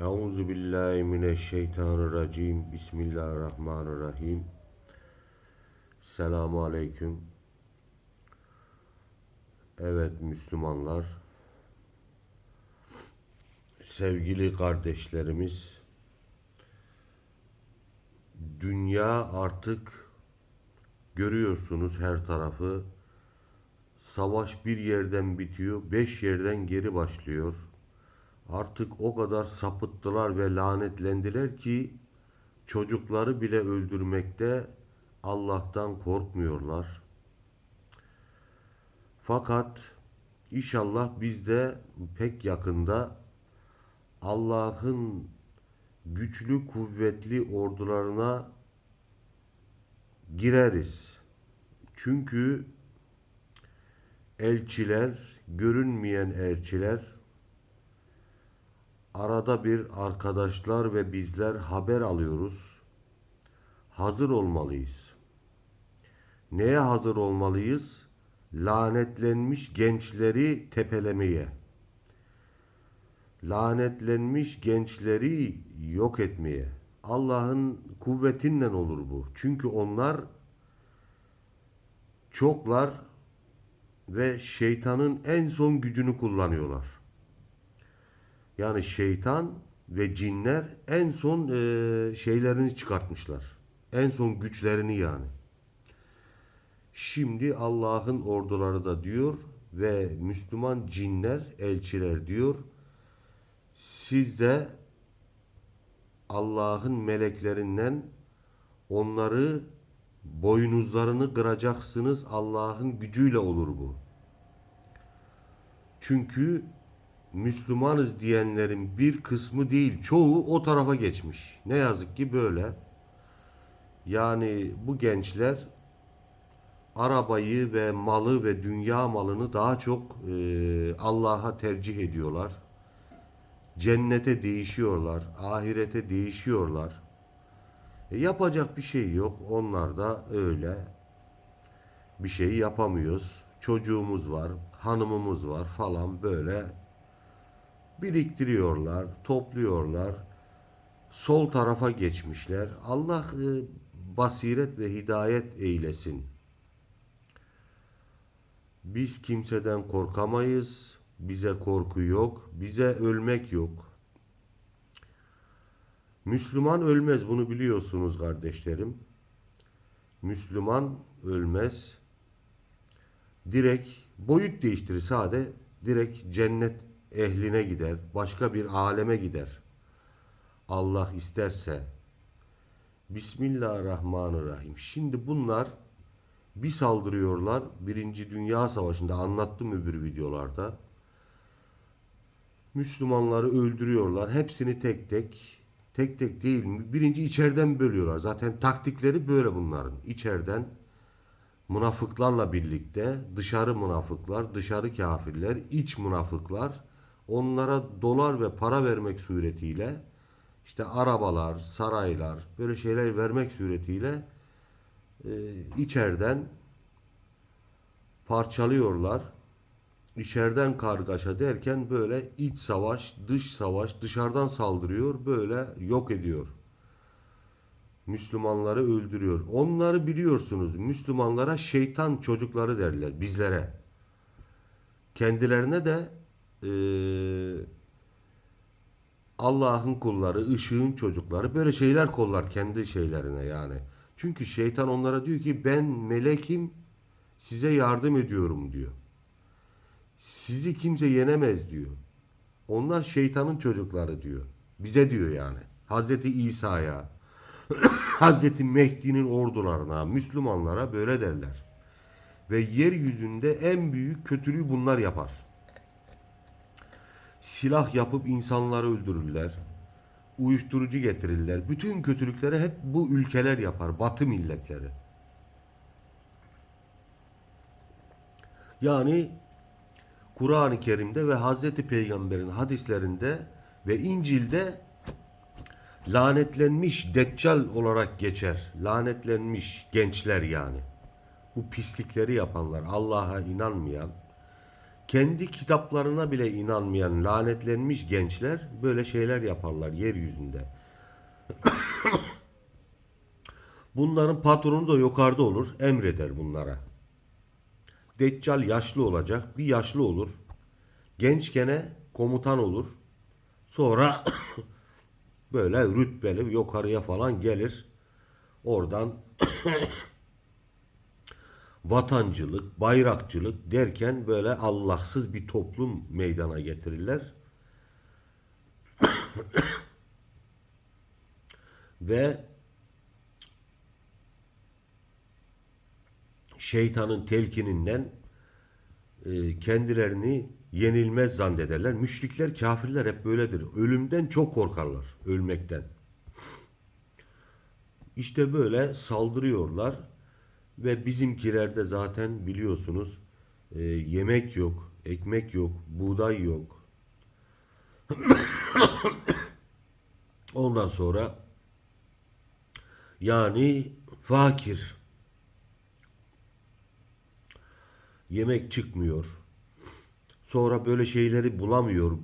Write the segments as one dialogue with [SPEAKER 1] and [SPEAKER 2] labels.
[SPEAKER 1] Euzu billahi mineşşeytanirracim. Bismillahirrahmanirrahim. Selamu aleyküm. Evet Müslümanlar. Sevgili kardeşlerimiz. Dünya artık görüyorsunuz her tarafı. Savaş bir yerden bitiyor, beş yerden geri başlıyor. Artık o kadar sapıttılar ve lanetlendiler ki çocukları bile öldürmekte Allah'tan korkmuyorlar. Fakat inşallah biz de pek yakında Allah'ın güçlü kuvvetli ordularına gireriz. Çünkü elçiler, görünmeyen elçiler arada bir arkadaşlar ve bizler haber alıyoruz. Hazır olmalıyız. Neye hazır olmalıyız? Lanetlenmiş gençleri tepelemeye. Lanetlenmiş gençleri yok etmeye. Allah'ın kuvvetinden olur bu. Çünkü onlar çoklar ve şeytanın en son gücünü kullanıyorlar. Yani şeytan ve cinler en son e, şeylerini çıkartmışlar. En son güçlerini yani. Şimdi Allah'ın orduları da diyor ve Müslüman cinler, elçiler diyor. Siz de Allah'ın meleklerinden onları boynuzlarını kıracaksınız. Allah'ın gücüyle olur bu. Çünkü Müslümanız diyenlerin bir kısmı değil, çoğu o tarafa geçmiş. Ne yazık ki böyle. Yani bu gençler arabayı ve malı ve dünya malını daha çok e, Allah'a tercih ediyorlar. Cennete değişiyorlar, ahirete değişiyorlar. E, yapacak bir şey yok. Onlar da öyle. Bir şey yapamıyoruz. Çocuğumuz var, hanımımız var falan böyle biriktiriyorlar, topluyorlar. Sol tarafa geçmişler. Allah e, basiret ve hidayet eylesin. Biz kimseden korkamayız. Bize korku yok. Bize ölmek yok. Müslüman ölmez bunu biliyorsunuz kardeşlerim. Müslüman ölmez. Direkt boyut değiştirir sade. Direkt cennet ehline gider. Başka bir aleme gider. Allah isterse. Bismillahirrahmanirrahim. Şimdi bunlar bir saldırıyorlar. Birinci Dünya Savaşı'nda anlattım öbür videolarda. Müslümanları öldürüyorlar. Hepsini tek tek tek tek değil birinci içeriden bölüyorlar. Zaten taktikleri böyle bunların. İçeriden münafıklarla birlikte dışarı münafıklar, dışarı kafirler, iç münafıklar onlara dolar ve para vermek suretiyle işte arabalar, saraylar böyle şeyler vermek suretiyle e, içeriden parçalıyorlar. İçeriden kargaşa derken böyle iç savaş, dış savaş, dışarıdan saldırıyor, böyle yok ediyor. Müslümanları öldürüyor. Onları biliyorsunuz. Müslümanlara şeytan çocukları derler bizlere. Kendilerine de eee, Allah'ın kulları, ışığın çocukları böyle şeyler kollar kendi şeylerine yani. Çünkü şeytan onlara diyor ki ben melekim size yardım ediyorum diyor. Sizi kimse yenemez diyor. Onlar şeytanın çocukları diyor. Bize diyor yani. Hazreti İsa'ya, Hazreti Mehdi'nin ordularına, Müslümanlara böyle derler. Ve yeryüzünde en büyük kötülüğü bunlar yapar. Silah yapıp insanları öldürürler. Uyuşturucu getirirler. Bütün kötülükleri hep bu ülkeler yapar. Batı milletleri. Yani Kur'an-ı Kerim'de ve Hazreti Peygamber'in hadislerinde ve İncil'de lanetlenmiş deccal olarak geçer. Lanetlenmiş gençler yani. Bu pislikleri yapanlar, Allah'a inanmayan, kendi kitaplarına bile inanmayan lanetlenmiş gençler böyle şeyler yaparlar yeryüzünde. Bunların patronu da yukarıda olur, emreder bunlara. Deccal yaşlı olacak, bir yaşlı olur. Gençkene komutan olur. Sonra böyle rütbeli yukarıya falan gelir. Oradan vatancılık, bayrakçılık derken böyle Allahsız bir toplum meydana getirirler. Ve şeytanın telkininden e, kendilerini yenilmez zannederler. Müşrikler, kafirler hep böyledir. Ölümden çok korkarlar, ölmekten. İşte böyle saldırıyorlar ve bizimkilerde zaten biliyorsunuz e, yemek yok, ekmek yok, buğday yok. Ondan sonra yani fakir. Yemek çıkmıyor. Sonra böyle şeyleri bulamıyor.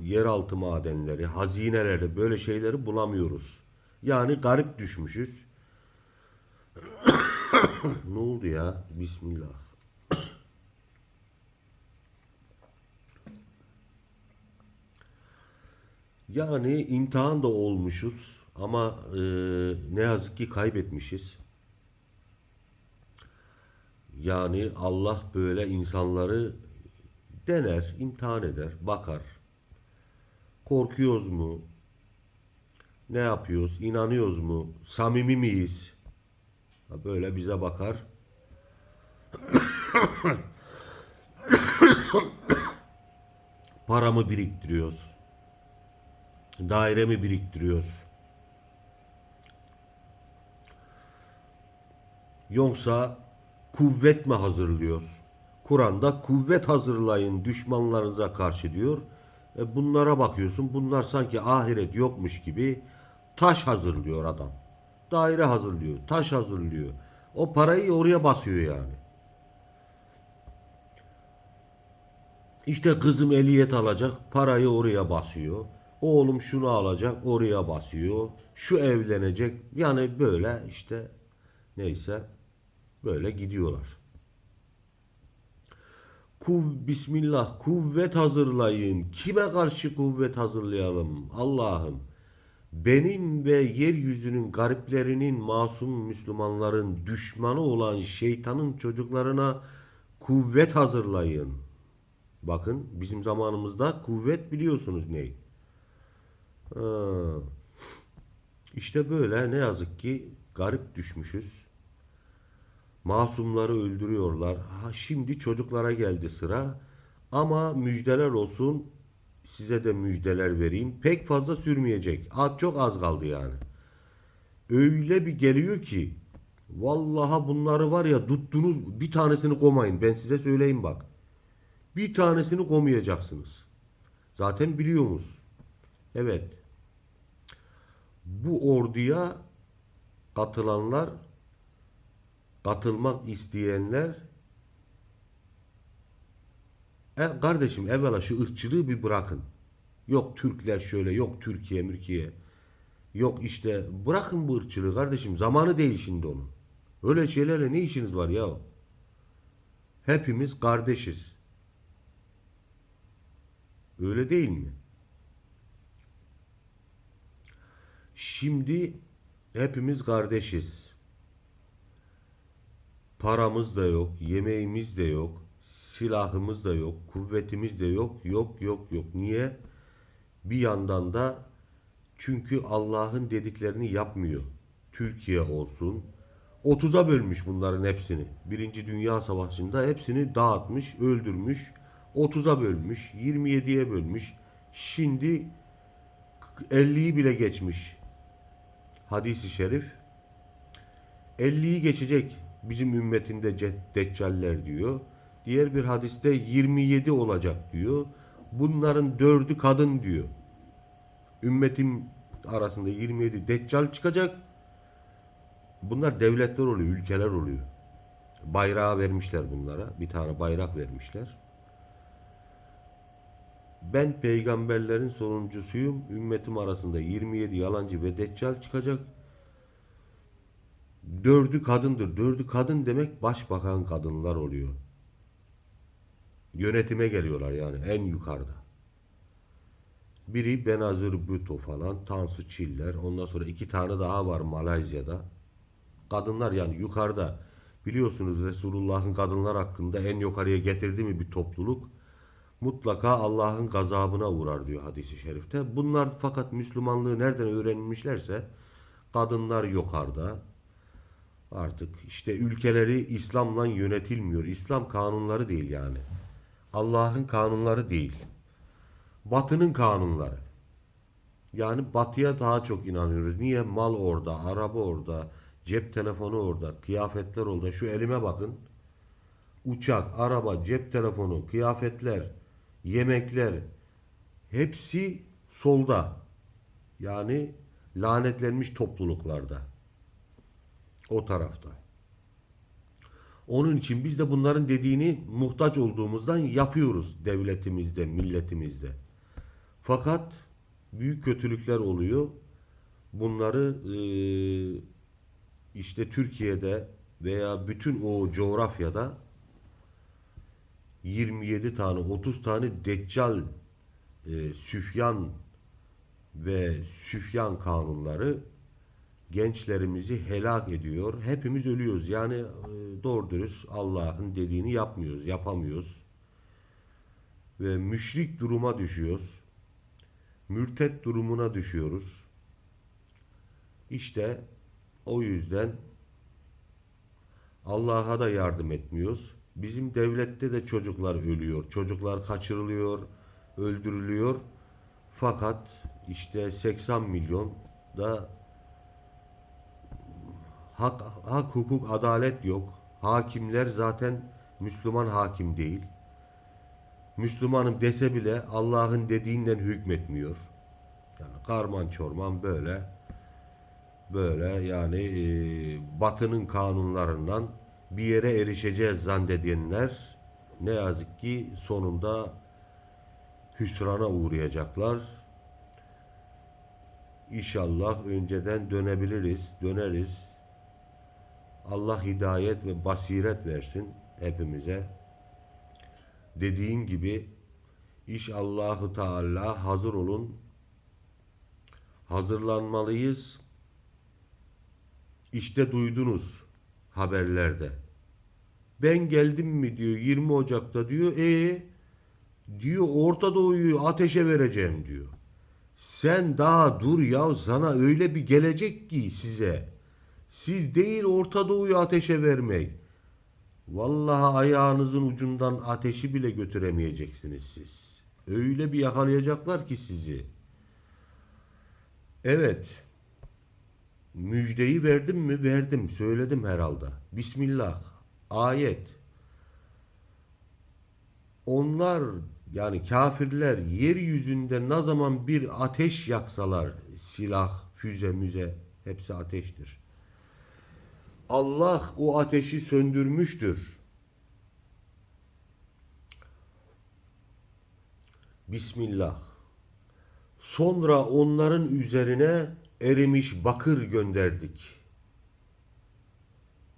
[SPEAKER 1] Yeraltı madenleri, hazineleri böyle şeyleri bulamıyoruz. Yani garip düşmüşüz. ne oldu ya? Bismillah. Yani imtihan da olmuşuz ama e, ne yazık ki kaybetmişiz. Yani Allah böyle insanları dener, imtihan eder, bakar. Korkuyoruz mu? Ne yapıyoruz? İnanıyoruz mu? Samimi miyiz? Böyle bize bakar. Paramı biriktiriyoruz. Dairemi biriktiriyoruz. Yoksa kuvvet mi hazırlıyoruz? Kur'an'da kuvvet hazırlayın düşmanlarınıza karşı diyor. E bunlara bakıyorsun. Bunlar sanki ahiret yokmuş gibi taş hazırlıyor adam. Daire hazırlıyor, taş hazırlıyor. O parayı oraya basıyor yani. İşte kızım ehliyet alacak, parayı oraya basıyor. Oğlum şunu alacak, oraya basıyor. Şu evlenecek. Yani böyle işte neyse böyle gidiyorlar. Kuv, Bismillah kuvvet hazırlayın. Kime karşı kuvvet hazırlayalım? Allah'ım benim ve yeryüzünün gariplerinin, masum Müslümanların düşmanı olan şeytanın çocuklarına kuvvet hazırlayın. Bakın bizim zamanımızda kuvvet biliyorsunuz ney? İşte böyle ne yazık ki garip düşmüşüz. Masumları öldürüyorlar. Ha, şimdi çocuklara geldi sıra. Ama müjdeler olsun. Size de müjdeler vereyim. Pek fazla sürmeyecek. Az çok az kaldı yani. Öyle bir geliyor ki vallaha bunları var ya tuttunuz bir tanesini komayın. Ben size söyleyeyim bak. Bir tanesini komayacaksınız. Zaten biliyorsunuz. Evet. Bu orduya katılanlar katılmak isteyenler e, kardeşim evvela şu ırkçılığı bir bırakın. Yok Türkler şöyle, yok Türkiye, Mürkiye. Yok işte bırakın bu ırkçılığı kardeşim. Zamanı değil şimdi onun. Öyle şeylerle ne işiniz var ya? Hepimiz kardeşiz. Öyle değil mi? Şimdi hepimiz kardeşiz. Paramız da yok, yemeğimiz de yok, silahımız da yok, kuvvetimiz de yok, yok, yok, yok. Niye? Bir yandan da çünkü Allah'ın dediklerini yapmıyor. Türkiye olsun. 30'a bölmüş bunların hepsini. Birinci Dünya Savaşı'nda hepsini dağıtmış, öldürmüş. 30'a bölmüş, 27'ye bölmüş. Şimdi 50'yi bile geçmiş. Hadisi şerif 50'yi geçecek bizim ümmetimde ce- deccaller diyor. Diğer bir hadiste 27 olacak diyor. Bunların dördü kadın diyor. Ümmetim arasında 27 deccal çıkacak. Bunlar devletler oluyor, ülkeler oluyor. Bayrağı vermişler bunlara. Bir tane bayrak vermişler. Ben peygamberlerin sonuncusuyum. Ümmetim arasında 27 yalancı ve deccal çıkacak. Dördü kadındır. Dördü kadın demek başbakan kadınlar oluyor. Yönetime geliyorlar yani en yukarıda. Biri Benazir Bhutto falan, Tansu Çiller. Ondan sonra iki tane daha var Malezya'da. Kadınlar yani yukarıda. Biliyorsunuz Resulullah'ın kadınlar hakkında en yukarıya getirdiği mi bir topluluk mutlaka Allah'ın gazabına uğrar diyor hadisi şerifte. Bunlar fakat Müslümanlığı nereden öğrenmişlerse kadınlar yukarıda. Artık işte ülkeleri İslam'la yönetilmiyor. İslam kanunları değil yani. Allah'ın kanunları değil. Batının kanunları. Yani batıya daha çok inanıyoruz. Niye? Mal orada, araba orada, cep telefonu orada, kıyafetler orada. Şu elime bakın. Uçak, araba, cep telefonu, kıyafetler, yemekler hepsi solda. Yani lanetlenmiş topluluklarda. O tarafta. Onun için biz de bunların dediğini muhtaç olduğumuzdan yapıyoruz devletimizde, milletimizde. Fakat büyük kötülükler oluyor. Bunları eee, işte Türkiye'de veya bütün o coğrafyada 27 tane 30 tane deccal e, süfyan ve süfyan kanunları gençlerimizi helak ediyor. Hepimiz ölüyoruz. Yani e, doğru dürüst Allah'ın dediğini yapmıyoruz, yapamıyoruz. Ve müşrik duruma düşüyoruz. Mürtet durumuna düşüyoruz. İşte o yüzden Allah'a da yardım etmiyoruz. Bizim devlette de çocuklar ölüyor. Çocuklar kaçırılıyor, öldürülüyor. Fakat işte 80 milyon da hak, hak, hukuk, adalet yok. Hakimler zaten Müslüman hakim değil. Müslümanım dese bile Allah'ın dediğinden hükmetmiyor. Yani karman çorman böyle böyle yani e, batının kanunlarından bir yere erişeceğiz zannedenler ne yazık ki sonunda hüsrana uğrayacaklar. İnşallah önceden dönebiliriz, döneriz. Allah hidayet ve basiret versin hepimize. Dediğin gibi iş Allahu Teala hazır olun. Hazırlanmalıyız. İşte duydunuz haberlerde. Ben geldim mi diyor 20 Ocak'ta diyor. E diyor Orta Doğu'yu ateşe vereceğim diyor. Sen daha dur ya sana öyle bir gelecek ki size. Siz değil Orta Doğu'yu ateşe vermek. Vallahi ayağınızın ucundan ateşi bile götüremeyeceksiniz siz. Öyle bir yakalayacaklar ki sizi. Evet. Müjdeyi verdim mi? Verdim. Söyledim herhalde. Bismillah. Ayet. Onlar yani kafirler yeryüzünde ne zaman bir ateş yaksalar silah, füze, müze hepsi ateştir. Allah o ateşi söndürmüştür. Bismillah. Sonra onların üzerine erimiş bakır gönderdik.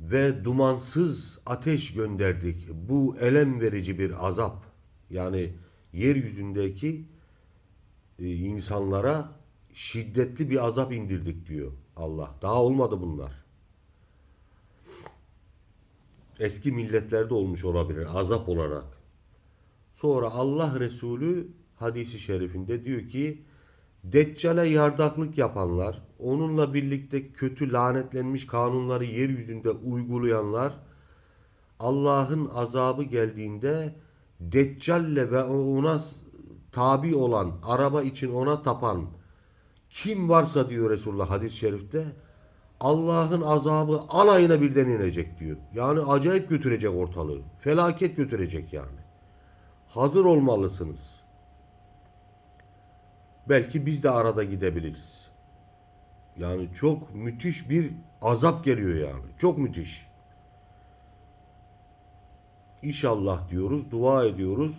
[SPEAKER 1] Ve dumansız ateş gönderdik. Bu elem verici bir azap. Yani yeryüzündeki e, insanlara şiddetli bir azap indirdik diyor Allah. Daha olmadı bunlar. Eski milletlerde olmuş olabilir azap olarak. Sonra Allah Resulü hadisi şerifinde diyor ki Deccale yardaklık yapanlar, onunla birlikte kötü lanetlenmiş kanunları yeryüzünde uygulayanlar Allah'ın azabı geldiğinde Deccalle ve ona tabi olan, araba için ona tapan kim varsa diyor Resulullah hadis-i şerifte Allah'ın azabı alayına birden inecek diyor. Yani acayip götürecek ortalığı. Felaket götürecek yani. Hazır olmalısınız. Belki biz de arada gidebiliriz. Yani çok müthiş bir azap geliyor yani. Çok müthiş. İnşallah diyoruz, dua ediyoruz.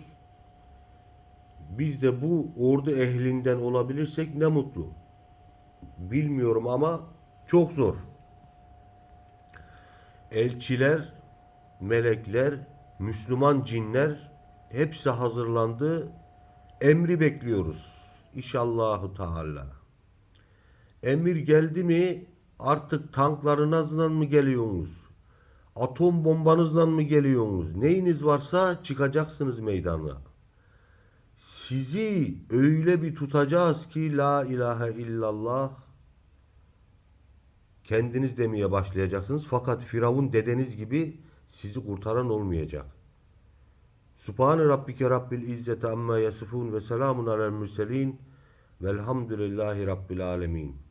[SPEAKER 1] Biz de bu ordu ehlinden olabilirsek ne mutlu. Bilmiyorum ama çok zor. Elçiler, melekler, Müslüman cinler hepsi hazırlandı. Emri bekliyoruz. İnşallahü Teala. Emir geldi mi artık tanklarınızla mı geliyorsunuz? Atom bombanızla mı geliyorsunuz? Neyiniz varsa çıkacaksınız meydana. Sizi öyle bir tutacağız ki la ilahe illallah kendiniz demeye başlayacaksınız. Fakat Firavun dedeniz gibi sizi kurtaran olmayacak. Subhane Rabbike Rabbil İzzeti Amma Yasifun ve Selamun Alel Mürselin Velhamdülillahi Rabbil Alemin.